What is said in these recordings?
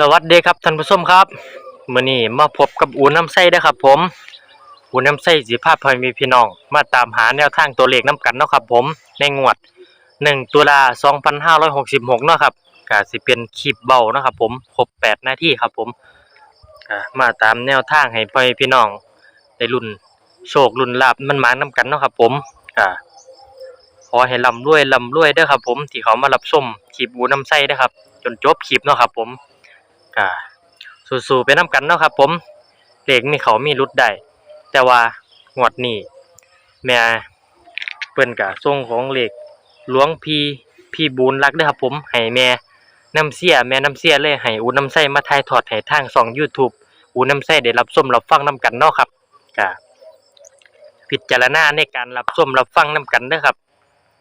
สวัสดีครับท่านผู้ชมครับมื้อนี้มาพบกับอูน้ำไส้เด้ครับผมอูน้ำไส้สิพาพ่อแม่พี่น้อง มาตามหาแนวทางตัวเลขนํกันเนาะครับผมในงวด1ตุลา2566เนาะครับก็สิเป็นคลิปเบาเนาะครับผมครบ8นาทีครับผมมาตามแนวทางให้พ่อพี่น้องได้ลุ้นโชคลุ้นลาบมันมานํกันเนาะครับผมก็ขอให้ร่ำรวยร่ำรวยเด้อครับผมที่เขามารับชมคลิปอูน้ำไส้เด้ครับ จนจบคลิปเนาะครับผม ก็สู้ๆไปนํกันเนาะครับ ผมเลขมีเขามีรุดได้แต่ว่างวดนี้แม่เปิ้นก็ส่งของเลขหลวงพี่พี่บูนรักเด้อครับผมให้แม่น้ำเสียแม่น้ำเสียเลยให้อูน้ำใส้มาถ่ายทอดให้ทางช่อง YouTube อูน้ำใส้ได้รับชมรับฟังนํกันเนาะครับก็พิจารณาในการรับชมรับฟังนํกันเด้อครับ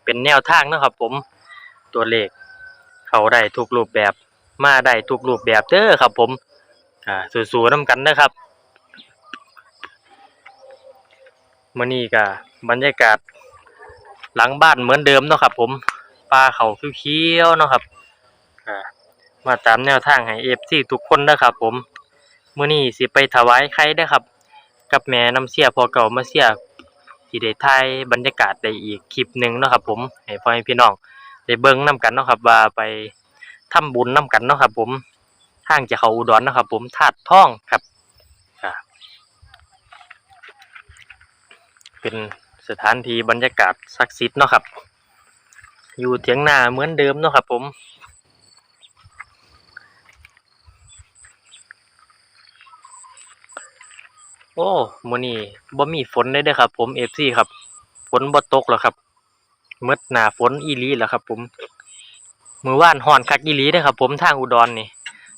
เป็นแนวทางเนาะครับ ผมตัวเลขเขาได้ทุกรูปแบบ มาได้ทุกรูปแบบเด้อครับ ผมอ่าสู้ๆนํกันเด้อครับมื้อนี้ก็บรรยากาศ หลังบ้านเหมือนเดิมเนาะครับ ผมป่าเขาเขียวๆเนาะครับอ่ามาตามแนวทางให้ FC ทุกคนเด้อครับ ผมมื้อนี้สิไปถวายไข่เด้ครับ กับแม่น้ำเสียพอเก่ามาเสียสิได้ถ่ายบรรยากาศได้อีกคลิปหนึ่งเนาะครับ ผมให้พ่อให้พี่น้องได้เบิ่งนํกันเนาะครับว่าไป ทำบุญน้ำกันเนาะครับ ผมทางจะเขาอุดรเนะครับ ผมธาตุท่องครับเป็นสถานที่บรรยากาศศักดิ์สิทธิ์เนาะครับ อยู่เถียงนาเหมือนเดิมเนาะครับ ผมโอ้มื้อนี้บ่มีฝนเลยเด้อครับ ผม FC ครับ ฝนบ่ตกหรอกครับหมดหน้าฝนอีหลีแล้วครับ ผม มือว่านฮ้อนคักอีหลีเด้อครับผมทางอุดรนี่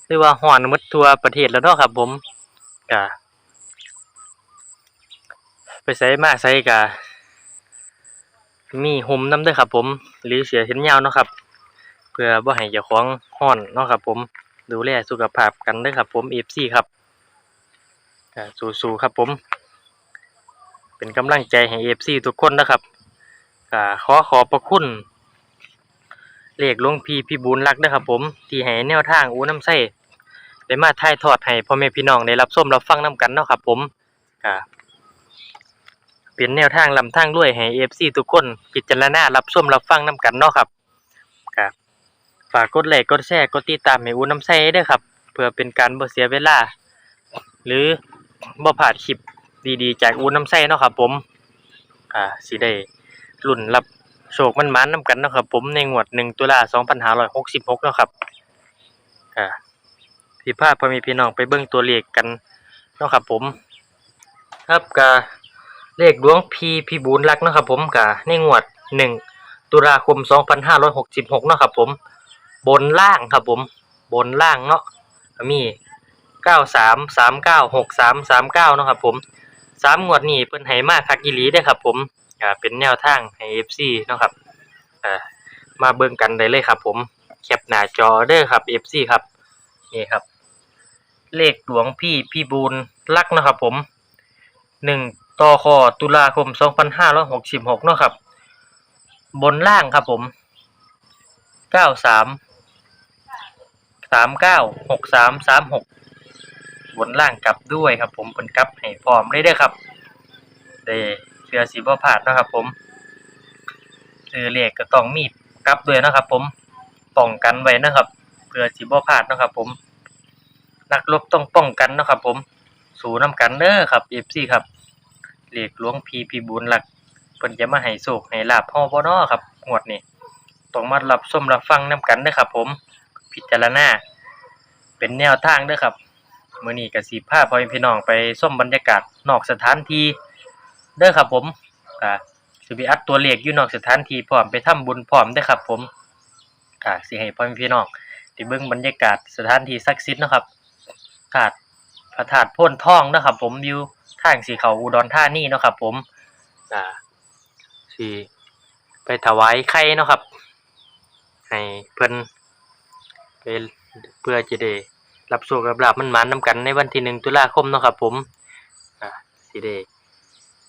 หรือว่าฮ้อนมดทัวประเทศแล้วเนาะครับ ผมก็ไปไสมาไสก็มีห่มน้ำด้อครับ ผม หรือเสื้อแขนยาวเนาะครับ เพื่อบ่ให้เจ้าของฮ้อนเนาะครับ ผมดูแลสุขภาพกันด้อครับ ผม FC ครับก็สู้ๆครับผม เป็นกำลังใจให้ FC ทุกคนนะครับก็ขอขอบพระคุณ เลขหลวงพี่พี่บุญรักเด้อครับผมที่ให้แนวทางอูน้ำไส้ได้มาถ่ายทอดให้พ่อแม่พี่น้องได้รับชมรับฟังนํกันเนาะครับผมก็เป็นแนวทางลำทางรวยให้ FC ทุกคนพิจารณารับชมรับฟังนํกันเนาะครับก็ฝากกดไลค์กดแชร์กดติดตามให้อูน้ำไส้ด้อครับ เพื่อเป็นการบ่เสียเวลา หรือบ่พลาดคลิปดีๆ จากอูน้ำไส้เนาะครับผมอ่าสิได้รุ่นรับ โชคมันมันๆนำกันนะครับ ผมในงวด1ตุลา2566เนห้าร้อยหกสิบหกนะครับอ่าสิพาพ่อม่พี่น้องไปเบิ่งตัวเลขกันนะครับผม ครับก็เลขดวงพีพีบูนรักนะครับ ผมก็ในงวด1ตุลาคม2566เนห้าร้อยหกสิบหกนะครับผม บนล่างครับผม บนล่างเนาะมีเก็มี93 39 63 39เนานะครับผมสามงวดนี้เพิ่นให้มากคักอีหลีเด้ครับผม อ่าเป็นแนวทางให้ FC เนาะครับอ่ามาเบิ่งกันได้เลยครับ ผมแคปหน้าจอเด้อครับ FC ครับนี่ครับ เลขหลวงพี่พี่บูนลักนะครับ ผม1ต่อคอตุลาคม2566เนาะครับ บนล่างครับผม93 39 63 36บนล่างกลับด้วยครับ ผมเพิ่นกลับให้พร้อมเลยเด้อครับเด้ เชื่อสิบ่พลาดนะครับ ผมซื้อเลขก็ต้องมีกลับด้วยนะครับ ผมป้องกันไว้นะครับเพื่อสิบ่พลาดนะครับ ผม นักรบต้องป้องกันนะครับ ผมสู้นํกันเด้อครับ FC ครับเลขหลวงพีพีบุญหลักเพิ่นจะมาให้โชคให้ลาภเฮาบ่เนาะครับงวดนี้ต้องมารับชมรับฟังนํกันเด้อครับ ผมพิจารณาเป็นแนวทางเด้อครับมื้อนี้ก็สิพาพอแม่พี่น้องไปชมบรรยากาศนอกสถานที่ เด้อครับผมอ่าสิไปอัดตัวเลขอยู่นอกสถานที่พร้อมไปทำบุญพร้อมเด้ครับผมอ่าสิให้พ่อพี่น้องได้เบิ่งบรรยากาศสถานที่ศักดิ์สิทธิ์นะครับธาตุพระธาตุโพนทองนะครับ ผมอยู่ทางสีเขาอุดรธานีนะครับ ผม อ่าสิไปถวายไข่เนาะครับ ให้เพิ่นไปเพื่อจะได้รับโชครับลาภมันๆนน้ำกันในวันที่1ตุลาคมเนาะครับ ผม อ่าสิได้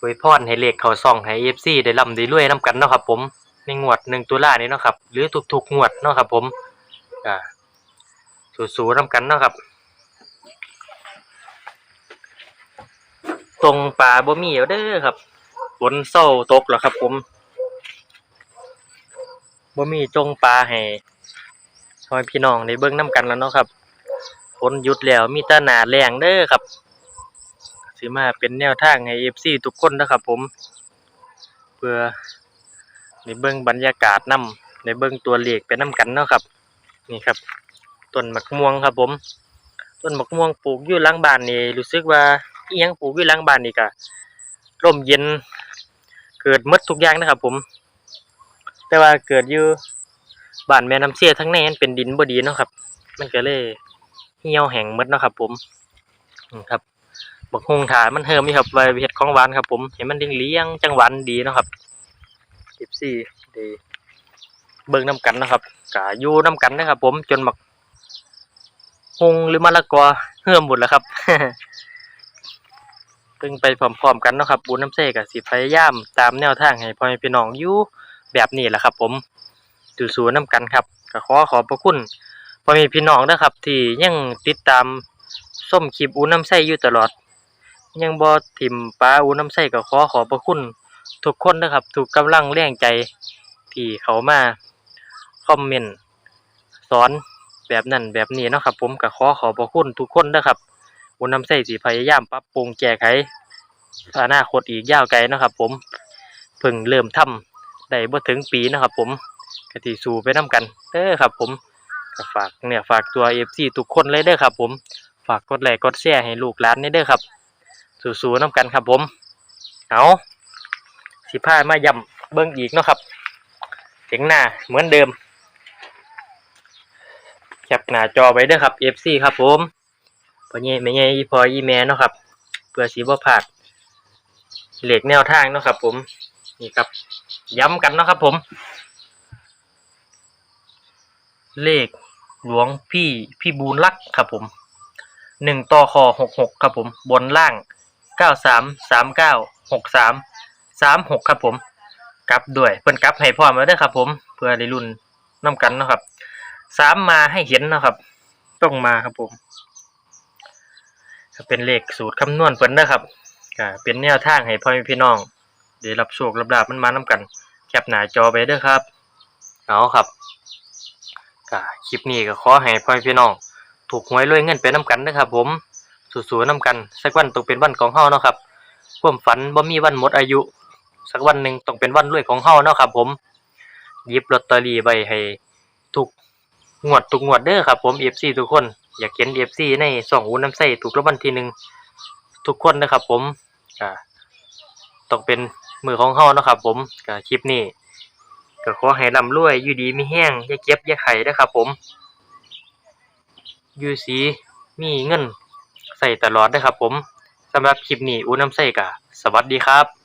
อวยพรให้เลขเข้าซ่องให้ FC ได้ร่ำได้รวยนํกันเนาะครับ ผมในงวด1ตุลานี้เนาะครับ หรือทุกๆงวดเนาะครับ ผมอ่าสู้ๆนํกันเนาะครับ ตรงป่าบ่มีเด้อครับฝนเศร้าตกแล้วครับ ผมบ่มีจงปลาให้พ่อแม่พี่น้องได้เบิ่งนํกันแล้วเนาะครับฝนหยุดแล้วมีแต่หนาแล้งเด้อครับ สิมาเป็นแนวทางให้ FC ทุกคนนะครับผม เพื่อได้เบิ่งบรรยากาศนํได้เบิ่งตัวเลขไปนํกันเนาะครับ นี่ครับต้นมะม่วงครับผม ต้นมะม่วงปลูกอยู่หลังบ้านนี่รู้สึกว่าอียังปลูกอยู่หลังบ้านนี่ก็ร่มเย็น เกิดมดทุกอย่างนะครับ ผม แต่ว่าเกิดอยู่บ้านแม่น้ำเสียทั้งในมันเป็นดินบ่ดีเนาะครับ มันก็เลยเหี่ยวแห้งมดเนาะครับ ผมอืมครับ บักฮุงถามันเฮิมนี่ครับไว้เฮ็ดของหวานครับ ผมให้มันเลี้ยงจังหวานดีนะครับ14ได้เบิ่งนํกันนะครับก็อยู่นํกันนะครับ ผมจนบักฮุงหรือมะละกอเฮิมหมดแล้วครับเบิ่งไปพร้อมๆกันนะครับบุญน้ำเสกสิพยายามตามแนวทางให้พ่อแม่พี่น้องอยู่แบบนี้แหละครับ ผมสู้ๆนํกันครับก็ขอขอบพระคุณพ่อแม่พี่น้องนะครับ ที่ยังติดตามส้มคลิปอูน้ำใสอยู่ตลอด ยังบ่ถิ่มป้าอูน้ำใสก็ขอขอบพระคุณทุกคนนะครับทุกกำลังแรงใจที่เขามาคอมเมนต์สอนแบบนั้นแบบนี้นะครับ ผมก็ขอขอบพระคุณทุกคนนะครับบุญนำใส่สิพยายามปรับปรุงแก้ไขอนาคตอีกยาวไกลนะครับ ผมเพิ่งเริ่มทำได้บ่ถึงปีนะครับ ผมกะทิสู้ไปนํกันเด้อครับ ผมฝากเนี่ยฝากตัว FC ทุกคนเลยเด้อครับ ผมฝากกดไลค์กดแชร์ให้ลูกหลานนี่เด้อครับ สู้ๆนํกันครับผม เอาสิพามาย้ำเบิ่งอีกเนาะครับเสียงหน้าเหมือนเดิมแคปหน้าจอไว้เด้อครับ FC ครับผมพ่อใหญ่แม่ใหญ่อีพออีแม่เนาะครับเพื่อสิบ่พลาดเหล็กแนวทางเนาะครับ ผมนี่ครับ ย้ำกันเนาะครับ ผม เลขหลวงพี่พี่บูนรักครับผมหนึ่งต่อคอหกหกครับผม บนล่าง เก้าสามสามเก้าหกสามสามหกครับผมกลับด้วยเพิ่นกลับให้พร้อมแล้วเด้อครับ ผมเพื่อได้รุ่นน้กันเนาะครับสามมาให้เห็นเนาะครับ ต้องมาครับผมเป็นเลขสูตรคำนวณเพิ่นนะครับก็เป็นแนวทางให้พ่อแม่พี่น้องได้รับโชครับลาบมันมานํกันแคปหน้าจอไปเด้อครับเอาครับก็คลิปนี้ก็ขอให้พ่อแม่พี่น้องถูกหวยรวยเงินไปนํกันเด้อครับผม สู้ๆนํกัน สักวันต้องเป็นวันของเฮาเนาะครับความฝันบ่มีวันหมดอายุ สักวันหนึ่งต้องเป็นวันรวยของเฮาเนาะครับ ผมหยิบลอตเตอรี่ไว้ให้ทุกงวดทุกงวดเด้อครับผม FC ทุกคน อยากเห็น FC ในสองอูน้ำใสถูกรางวัลที่หนึ่งทุกคนนะครับ ผมก็ต้องเป็นมือของเฮาเนาะครับ ผมก็คลิปนี้ก็ขอให้ร่ำรวยอยู่ดีมีแห้งอย่าเจ็บอย่าไข้นะครับ ผม อยู่สีมีเงิน ใส่ตลอดนะครับผมสำหรับคลิปนี้อูน้ำใส่กะสวัสดีครับ